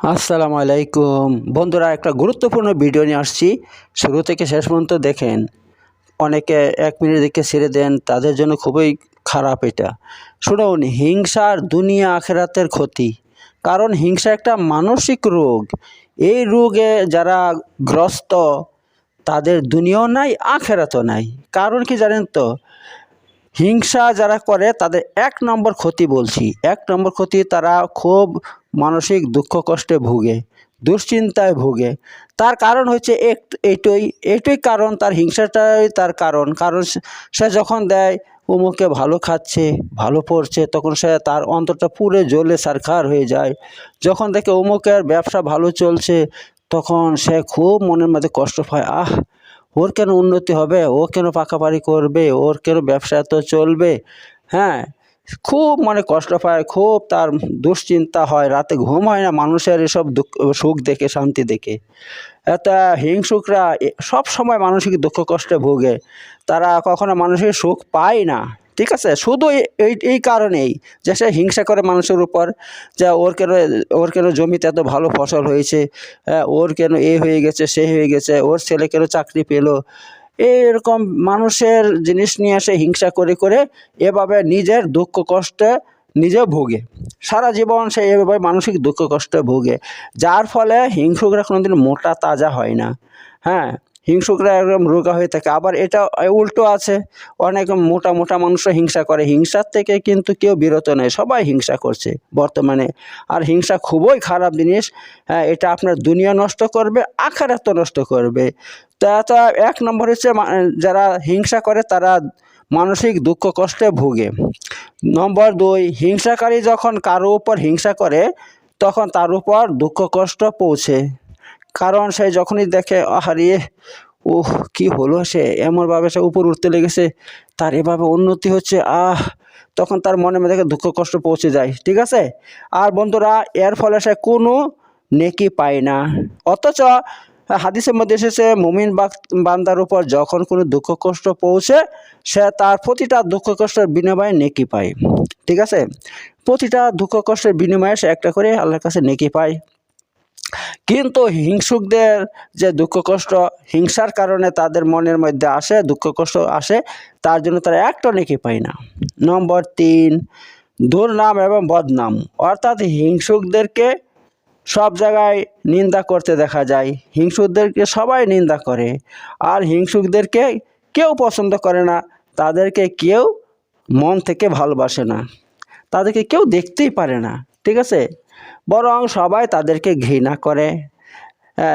আসসালামু আলাইকুম। বন্ধুরা, একটা গুরুত্বপূর্ণ ভিডিও নিয়ে আসছি। শুরু থেকে শেষ পর্যন্ত দেখেন। অনেকে এক মিনিট দেখে ছেড়ে দেন, তাদের জন্য খুবই খারাপ এটা। শুনুন, হিংসার দুনিয়া আখেরাতের ক্ষতি। কারণ হিংসা একটা মানসিক রোগ। এই রোগে যারা গ্রস্ত, তাদের দুনিয়াও নাই, আখেরাতও নাই। কারণ কি জানেন তো? হিংসা যারা করে, তাদের এক নম্বর ক্ষতি বলছি। এক নম্বর ক্ষতি, তারা খুব মানসিক দুঃখ কষ্টে ভুগে, দুশ্চিন্তায় ভুগে। তার কারণ হচ্ছে এক এইটাই এইটাই কারণ, তার হিংসাটাই তার কারণ। কারণ সে- যখন দেয় অমুকে ভালো খাচ্ছে, ভালো পড়ছে, তখন সে তার অন্তরটা পুরে জ্বলে, সারখার হয়ে যায়। যখন দেখে অমুকের ব্যবসা ভালো চলছে, তখন সে খুব মনের মধ্যে কষ্ট পায়, আহ ওর কেন উন্নতি হবে? ও কেন পাকাপাড়ি করবে? ওর কেন ব্যবসা তো চলবে? হ্যাঁ খুব মানে কষ্ট পায় খুব তার দুশ্চিন্তা হয় রাতে ঘুম হয় না মানুষের এসব দুঃখ সুখ দেখে শান্তি দেখে। এটা হিংসুকরা সব সময় মানসিক দুঃখ কষ্টে ভোগে। তারা কখনো মানুষের সুখ পায় না ঠিক আছে? শুধু এই- এই এই কারণেই যে সে হিংসা করে মানুষের উপর যে ওর কেন ওর কেন জমিতে এত ভালো ফসল হয়েছে হ্যাঁ, ওর কেন এ হয়ে গেছে সে হয়ে গেছে ওর ছেলে কেন চাকরি পেল এরকম মানুষের জিনিস নিয়ে এসে হিংসা করে করে এভাবে নিজের দুঃখ কষ্টে নিজে ভোগে। সারা জীবন সে এভাবে মানসিক দুঃখ কষ্টে ভোগে। যার ফলে হিংসুকরা কোনোদিন মোটা তাজা হয় না। হ্যাঁ? হিংসুকরা একদম রোগা হয়ে থাকে। আবার এটা উল্টো আছে। অনেক মোটা মোটা মানুষও হিংসা করে। হিংসার থেকে কিন্তু কেউ বিরত নেই সবাই হিংসা করছে বর্তমানে। আর হিংসা খুবই খারাপ জিনিস। হ্যাঁ এটা আপনার দুনিয়া নষ্ট করবে, আখারাত নষ্ট করবে। তা, তো, এক নম্বর হচ্ছে যারা হিংসা করে, তারা মানসিক দুঃখ কষ্টে ভোগে। নম্বর দুই, হিংসাকারী যখন কারও উপর হিংসা করে, তখন তার উপর দুঃখ কষ্ট পৌঁছে। কারণ সে যখনই দেখে, আহারে ওহ কি হলো সে? এমনভাবে সে উপর উঠতে লেগেছে, তার এভাবে উন্নতি হচ্ছে, আহ, তখন তার মনে মধ্যে দুঃখ কষ্ট পৌঁছে যায়, ঠিক আছে? আর বন্ধুরা, এর ফলে সে কোনো নেকি পায় না। অথচ, হাদিসের মধ্যে এসেছে, মুমিন বান্দার উপর যখন কোনো দুঃখ কষ্ট পৌঁছে, সে তার প্রতিটা দুঃখ কষ্টের বিনিময়ে নেকি পায়, ঠিক আছে? প্রতিটা দুঃখ কষ্টের বিনিময়ে সে একটা করে আল্লাহর কাছে নেকি পায়। কিন্তু হিংসুকদের যে দুঃখ কষ্ট, হিংসার কারণে তাদের মনের মধ্যে আসে, দুঃখ কষ্ট আসে, তার জন্য তারা একটা নেকি পায় না। নম্বর তিন, দুর্নাম এবং বদনাম। অর্থাৎ হিংসুকদেরকে সব জায়গায় নিন্দা করতে দেখা যায়। হিংসুকদেরকে সবাই নিন্দা করে। আর হিংসুকদেরকে কেউ পছন্দ করে না। তাদেরকে কেউ মন থেকে ভালোবাসে না। তাদেরকে কেউ দেখতেই পারে না। ঠিক আছে? বরং সবাই তাদেরকে ঘৃণা করে,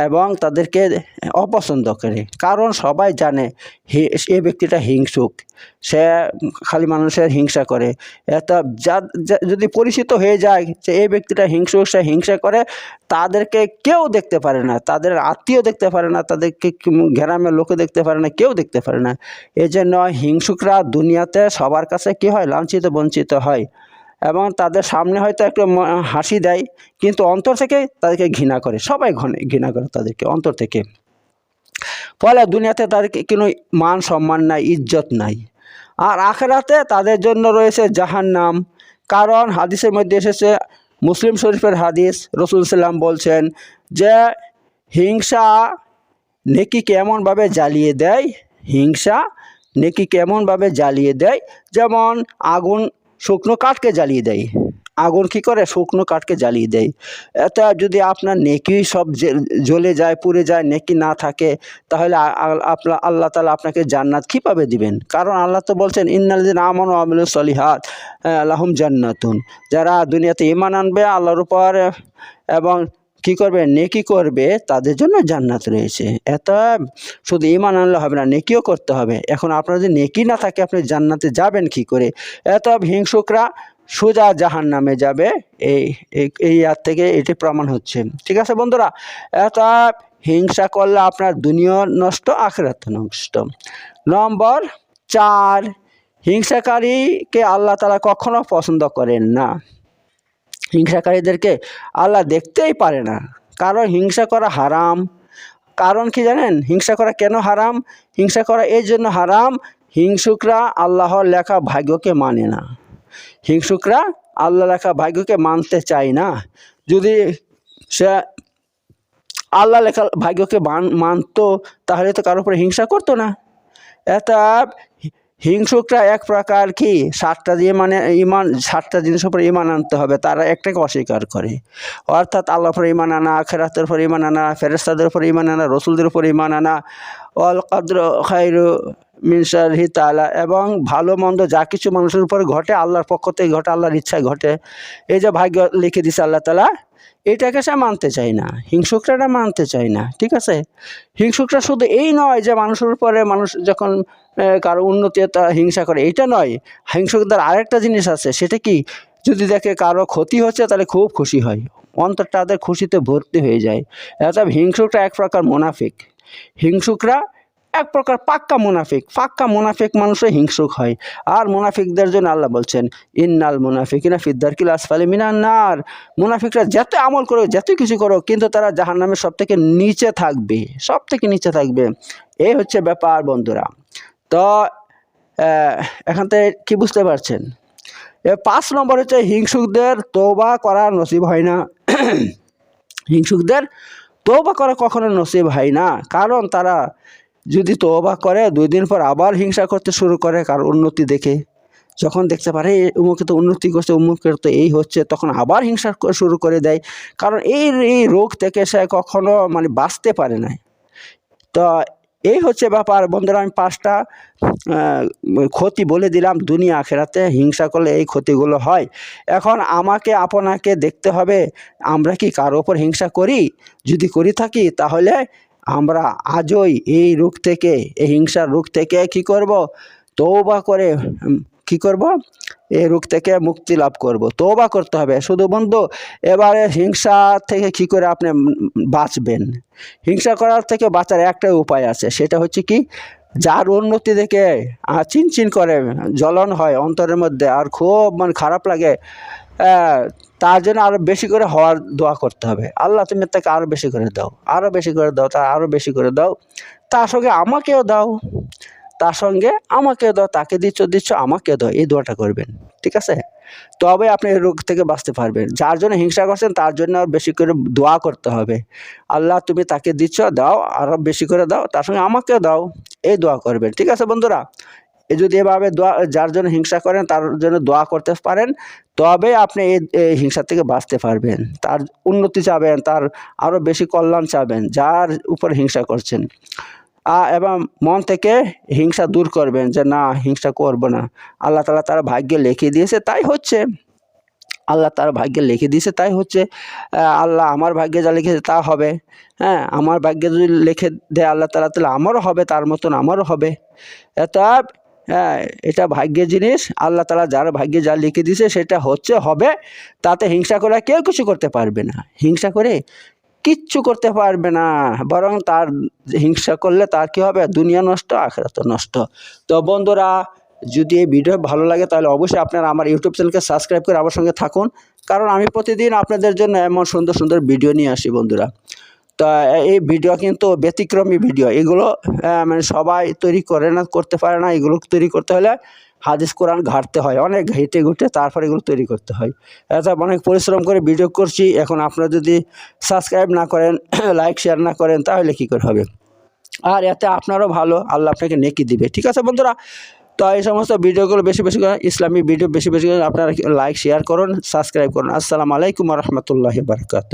এবং তাদেরকে অপছন্দ করে। কারণ সবাই জানে এই ব্যক্তিটা হিংসুক, সে খালি মানুষের হিংসা করে। যা- যা- যদি পরিচিত হয়ে যায় যে এই ব্যক্তিটা হিংসুক, সে হিংসা করে, তাদেরকে কেউ দেখতে পারে না। তাদের আত্মীয় দেখতে পারে না, তাদেরকে গ্রামের লোকে দেখতে পারে না, কেউ দেখতে পারে না। এই জন্য হিংসুকরা দুনিয়াতে সবার কাছে কি হয়? লাঞ্ছিত, বঞ্চিত হয়। এবং তাদের সামনে হয়তো একটু হাসি দেয়, কিন্তু অন্তর থেকে তাদেরকে ঘৃণা করে। সবাই ঘৃণা করে তাদেরকে অন্তর থেকে। ফলে দুনিয়াতে তাদেরকে কোনো মান সম্মান নাই, ইজ্জত নাই। আর আখেরাতে তাদের জন্য রয়েছে জাহান্নাম। কারণ হাদিসের মধ্যে এসেছে, মুসলিম শরীফের হাদিস, রসুল সাল্লাম বলছেন যে, হিংসা নেকিকে এমনভাবে জ্বালিয়ে দেয়? হিংসা নেকিকে এমনভাবে জ্বালিয়ে দেয়? যেমন আগুন শুকনো কাঠকে জ্বালিয়ে দেয়। আগুন কি করে? শুকনো কাঠকে জ্বালিয়ে দেয়। এটা যদি আপনার নেকি সব জ্বলে যায়, পুড়ে যায়, নেকি না থাকে, তাহলে আপনার আল্লাহ তালা আপনাকে জান্নাত কীভাবে দিবেন? কারণ আল্লাহ তো বলছেন ইন্নালদিন আমন আমিল সলিহাত আল্লাহম জান্নাতুন। যারা দুনিয়াতে ইমান আনবে আল্লাহর উপর, এবং কি করবে? নেকি করবে? তাদের জন্য জান্নাত রয়েছে। এত, শুধু ইমান আনলে হবে না, নেকিও করতে হবে। এখন আপনার যদি নেকি না থাকে, আপনি জান্নাতে যাবেন কি করে? এত হিংসুকরা সোজা জাহান নামে যাবে। এই, এই- আর থেকে এটি প্রমাণ হচ্ছে। ঠিক আছে বন্ধুরা? এত হিংসা করলে আপনার দুনিয়া নষ্ট, আখেরাত নষ্ট। নম্বর চার, হিংসাকারীকে আল্লাহ তালা কখনো পছন্দ করেন না। হিংসাকারীদেরকে আল্লাহ দেখতেই পারে না। কারণ হিংসা করা হারাম। কারণ কি জানেন? হিংসা করা কেন হারাম? হিংসা করা এই জন্য হারাম। হিংসুকরা আল্লাহর লেখা ভাগ্যকে মানে না। হিংসুকরা আল্লাহ লেখা ভাগ্যকে মানতে চায় না। যদি সে আল্লাহ লেখা ভাগ্যকে মান, মানতো, তাহলে তো কারোর উপরে হিংসা করতো না। এটা হিংসুকরা এক প্রকার কি? সাতটা দিয়ে মানে ইমান, সাতটা জিনিসের উপরে ইমান আনতে হবে, তারা একটাকে অস্বীকার করে। অর্থাৎ আল্লাহর উপরে ইমান আনা, আখেরাতের উপর ইমান আনা ফেরেস্তাদের উপর ইমান আনা, রসুলদের উপর ইমান আনা অল কদ্র খাইরু মিনসার তালা এবং ভালো মন্দ যা কিছু মানুষের উপরে ঘটে, আল্লাহর পক্ষ থেকে ঘটে, আল্লাহর ইচ্ছায় ঘটে। এই যে ভাগ্য লিখে দিছে আল্লাহ তালা এটাকে সে মানতে চায় না হিংসুকরা মানতে চায় না, ঠিক আছে? হিংসুকরা শুধু এই নয় যে মানুষের উপরে, মানুষ যখন কারও উন্নতি হিংসা করে। এটা নয় হিংসুকদের আরেকটা জিনিস আছে, সেটা কি? যদি দেখে কারও ক্ষতি হচ্ছে, তাহলে খুব খুশি হয়। অন্তরটা তাদের খুশিতে ভর্তি হয়ে যায়। অর্থাৎ হিংসুকরা এক প্রকার মোনাফিক। হিংসুকরা এক প্রকার পাক্কা মুনাফিক। পাক্কা মুনাফিক মানুষের হিংসুক হয়। আর মুনাফিকদের জন্য আল্লাহ বলছেন, ইন্নাল মুনাফিকিনা ফিদ্দার কিল আসফালি মিনান নার। মুনাফিকরা যত আমল করো যত কিছু করো কিন্তু তারা জাহান নামে সব থেকে নিচে থাকবে। সব থেকে নিচে থাকবে। এই হচ্ছে ব্যাপার বন্ধুরা। তো এখান থেকে কী বুঝতে পারছেন? এ পাঁচ নম্বর হচ্ছে হিংসুকদের তৌবা করা নসিব হয় না। হিংসুকদের তৌবা করা কখনো নসিব হয় না কারণ তারা যদি তৌবা করে দুই দিন পর আবার হিংসা করতে শুরু করে কারোর উন্নতি দেখে। যখন দেখতে পারে "এ, উমুকে তো উন্নতি করছে উমুকের তো এই হচ্ছে তখন আবার হিংসা শুরু করে দেয়। কারণ এই এই রোগ থেকে সে কখনো মানে বাঁচতে পারে না তো এই হচ্ছে ব্যাপার। বন্ধুরা, আমি পাঁচটা ক্ষতি বলে দিলাম। দুনিয়া, আখেরাতে হিংসা করলে এই ক্ষতিগুলো হয়। এখন আমাকে, আপনাকে দেখতে হবে, আমরা কি কারও ওপর হিংসা করি? যদি করি থাকি, তাহলে আমরা আজই এই রোগ থেকে, এই হিংসার রোগ থেকে কি করব? তৌবা করে কি করব? এই রোগ থেকে মুক্তি লাভ করব। তৌবা করতে হবে। শুধু বন্ধু, এবারে হিংসা থেকে কি করে আপনি বাঁচবেন? হিংসা করার থেকে বাঁচার একটাই উপায় আছে। সেটা হচ্ছে কি, যার উন্নতি দেখে চিনচিন করে জ্বলন হয় অন্তরের মধ্যে আর খুব মানে খারাপ লাগে তার জন্য আরও বেশি করে হওয়ার দোয়া করতে হবে। আল্লাহ তুমি তাকে আরও বেশি করে দাও। আরও বেশি করে দাও তা আরও বেশি করে দাও। তার সঙ্গে আমাকেও দাও। তার সঙ্গে আমাকেও দাও, তাকে দিচ্ছ দিচ্ছ আমাকেও দাও, এই দোয়াটা করবেন। ঠিক আছে? তবে আপনি রোগ থেকে বাঁচতে পারবেন। যার জন্য হিংসা করছেন, তার জন্য আর বেশি করে দোয়া করতে হবে। আল্লাহ, তুমি তাকে দিচ্ছ, দাও আরও বেশি করে দাও, তার সঙ্গে আমাকেও দাও, এই দোয়া করবেন। ঠিক আছে বন্ধুরা? এ যদি এভাবে দোয়া, যার জন্য হিংসা করেন, তার জন্য দোয়া করতে পারেন, তবে আপনি এই হিংসা থেকে বাঁচতে পারবেন। তার উন্নতি চাবেন, তার আরও বেশি কল্যাণ চাবেন, যার উপর হিংসা করছেন। এবং মন থেকে হিংসা দূর করবেন যে, না, হিংসা করব না। আল্লাহ তালা তার ভাগ্যে লিখে দিয়েছে, তাই হচ্ছে। আল্লাহ তার ভাগ্যে লিখে দিয়েছে, তাই হচ্ছে। আল্লাহ আমার ভাগ্যে যা লিখেছে তা হবে। হ্যাঁ আমার ভাগ্যে যদি লিখে দেয় আল্লাহ তালা তাহলে আমারও হবে, তার মতন আমারও হবে। অর্থাৎ হ্যাঁ এটা ভাগ্যের জিনিস। আল্লাহ তালা যার ভাগ্যে যা লিখে দিয়েছে, সেটা হচ্ছে হবে। তাতে হিংসা করে কেউ কিছু করতে পারবে না। হিংসা করে কিচ্ছু করতে পারবে না। বরং তার হিংসা করলে তার কি হবে? দুনিয়া নষ্ট আখরাত নষ্ট। তো বন্ধুরা, যদি এই ভিডিও ভালো লাগে তাহলে অবশ্যই আপনারা আমার ইউটিউব চ্যানেলকে সাবস্ক্রাইব করে আমার সঙ্গে থাকুন। কারণ আমি প্রতিদিন আপনাদের জন্য এমন সুন্দর সুন্দর ভিডিও নিয়ে আসি বন্ধুরা। তো এই ভিডিও কিন্তু ব্যতিক্রমী ভিডিও। এগুলো মানে সবাই তৈরি করে না, করতে পারে না। এগুলো তৈরি করতে হলে হাদিস, কোরআন ঘাটতে হয়। অনেক ঘেঁটে ঘুটে তারপরে এগুলো তৈরি করতে হয়। এটা অনেক পরিশ্রম করে ভিডিও করছি। এখন আপনারা যদি সাবস্ক্রাইব না করেন, লাইক, শেয়ার না করেন, তাহলে কী করে হবে? আর এতে আপনারও ভালো। আল্লাহ আপনাকে নেকি দিবে। ঠিক আছে, বন্ধুরা? তো এই সমস্ত ভিডিওগুলো বেশি বেশি করে, ইসলামী ভিডিও বেশি বেশি করে আপনারা লাইক, শেয়ার করুন, সাবস্ক্রাইব করুন। আসসালামু আলাইকুম রহমতুল্লাহ বারকাত